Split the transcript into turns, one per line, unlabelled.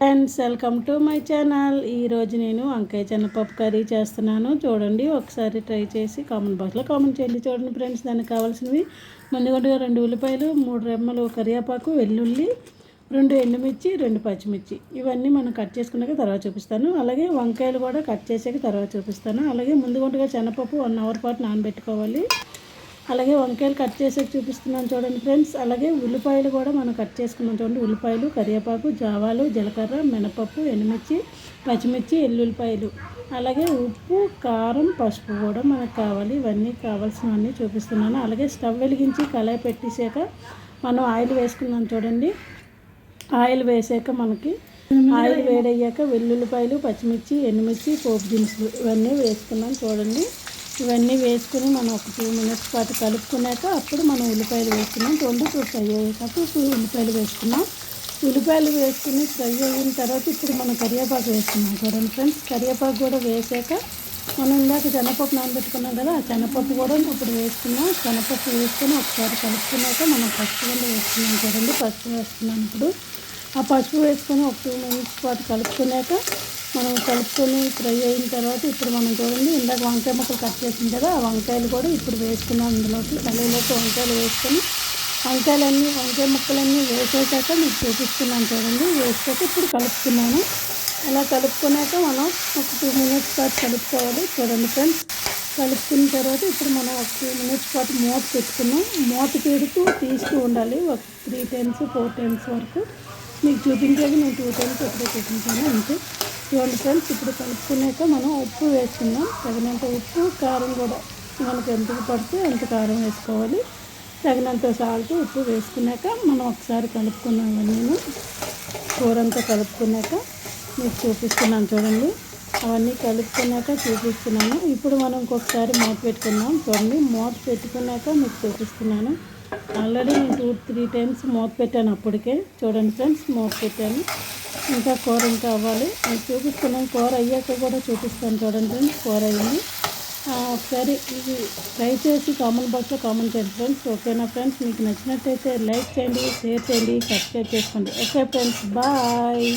Friends welcome to my channel. ఈరోజు నేను వంకాయ చెన్నపప్పు కర్రీ చేస్తున్నాను. చూడండి ఒకసారి ట్రై చేసి కామెంట్ బాక్స్లో కామెంట్ చేయండి. చూడండి ఫ్రెండ్స్ దానికి కావాల్సినవి ముందుగా రెండు ఉల్లిపాయలు మూడు రెమ్మలు కరివేపాకు వెల్లుల్లి రెండు ఎండుమిర్చి రెండు పచ్చిమిర్చి. ఇవన్నీ మనం కట్ చేసుకున్నాక తర్వాత చూపిస్తాను. అలాగే వంకాయలు కూడా కట్ చేసాక తర్వాత చూపిస్తాను. అలాగే ముందుగా చెన్నపప్పు వన్ అవర్ పాటు నానబెట్టుకోవాలి. అలాగే వంకాయలు కట్ చేసేది చూపిస్తున్నాను చూడండి ఫ్రెండ్స్. అలాగే ఉల్లిపాయలు కూడా మనం కట్ చేసుకున్నాం చూడండి. ఉల్లిపాయలు కరివేపాకు జావాలు జీలకర్ర మినపప్పు ఎండుమిర్చి పచ్చిమిర్చి ఎల్లుల్లిపాయలు. అలాగే ఉప్పు కారం పసుపు కూడా మనకు కావాలి. ఇవన్నీ కావాల్సినవన్నీ చూపిస్తున్నాను. అలాగే స్టవ్ వెలిగించి కళాయి పెట్టేసాక మనం ఆయిల్ వేసుకున్నాం చూడండి. ఆయిల్ వేసాక మనకి ఆయిల్ వేడయ్యాక వెల్లుల్లిపాయలు పచ్చిమిర్చి ఎండుమిర్చి పోపు దినుసులు ఇవన్నీ వేసుకున్నాం చూడండి. ఇవన్నీ వేసుకుని మనం ఒక టూ మినిట్స్ పాటు కలుపుకున్నాక అప్పుడు మనం ఉల్లిపాయలు వేసుకున్నాం. రెండు ఫ్రై అయ్యేటప్పుడు ఉల్లిపాయలు వేసుకున్నాం. ఉల్లిపాయలు వేసుకుని ఫ్రై అయిన తర్వాత ఇప్పుడు మనం కరివేపాకు వేసుకున్నాం చూడండి ఫ్రెండ్స్. కరివేపాకు కూడా వేసాక మనం ఇందాక శనగపప్పు నానబెట్టుకున్నాం కదా ఆ శనగపప్పు కూడా ఇప్పుడు వేసుకున్నాం. శనగపప్పు వేసుకుని ఒకసారి కలుపుకున్నాక మనం పసుపు కూడా వేసుకున్నాం చూడండి. పసుపు వేసుకున్నాం ఇప్పుడు. ఆ పసుపు వేసుకొని ఒక టూ మినిట్స్ పాటు కలుపుకున్నాక మనం కలుపుకొని ఫ్రై అయిన తర్వాత ఇప్పుడు మనం చూడండి ఇందాక వంకాయ ముక్కలు కట్ చేసింది కదా ఆ వంకాయలు కూడా ఇప్పుడు వేసుకున్నాం అందులోకి కళ్ళలోకి వంకాయలు వేసుకొని. వంకాయలన్నీ వంకాయ ముక్కలన్నీ వేసేసాక మీకు చూపిస్తున్నాను చూడండి వేసాక ఇప్పుడు కలుపుతున్నాను. అలా కలుపుకున్నాక మనం ఒక టూ మినిట్స్ పాటు కలుపుకోవాలి చూడండి ఫ్రెండ్స్. కలుపుకున్న తర్వాత ఇప్పుడు మనం ఒక టూ మినిట్స్ పాటు మూత పెట్టుకున్నాం. మూత పెడుతూ తీస్తూ ఉండాలి ఒక త్రీ టైమ్స్ ఫోర్ టైమ్స్ వరకు. మీకు చూపించేది నేను టూ టైమ్స్ ఎప్పుడో చూపించాను అంతే. చూడండి ఫ్రెండ్స్ ఇప్పుడు కలుపుకున్నాక మనం ఉప్పు వేసుకుందాం. తగినంత ఉప్పు కారం కూడా మనకు ఎంత పడితే ఎంత కారం వేసుకోవాలి. తగినంత సాల్ట్ ఉప్పు వేసుకున్నాక మనం ఒకసారి కలుపుకున్నాం నేను. కూర అంతా కలుపుకున్నాక మీకు చూపిస్తున్నాను చూడండి. అవన్నీ కలుపుకున్నాక చూపిస్తున్నాను. ఇప్పుడు మనం ఇంకొకసారి మూత పెట్టుకున్నాం చూడండి. మూత పెట్టుకున్నాక మీకు చూపిస్తున్నాను. ఆల్రెడీ నేను టూ త్రీ టైమ్స్ మూత పెట్టాను అప్పటికే. చూడండి ఫ్రెండ్స్ మూత పెట్టాను. ఇంకా కూర ఇంకా అవ్వాలి. అది చూపిస్తున్నాం కూర అయ్యాక కూడా చూపిస్తాను చూడండి ఫ్రెండ్స్ కూర అయ్యింది ఒకసారి ఇది ట్రై చేసి కామెంట్ బాక్స్లో కామెంట్ చేయండి ఫ్రెండ్స్ ఓకేనా ఫ్రెండ్స్? మీకు నచ్చినట్టయితే లైక్ చేయండి షేర్ చేయండి సబ్స్క్రైబ్ చేసుకోండి. Okay friends bye.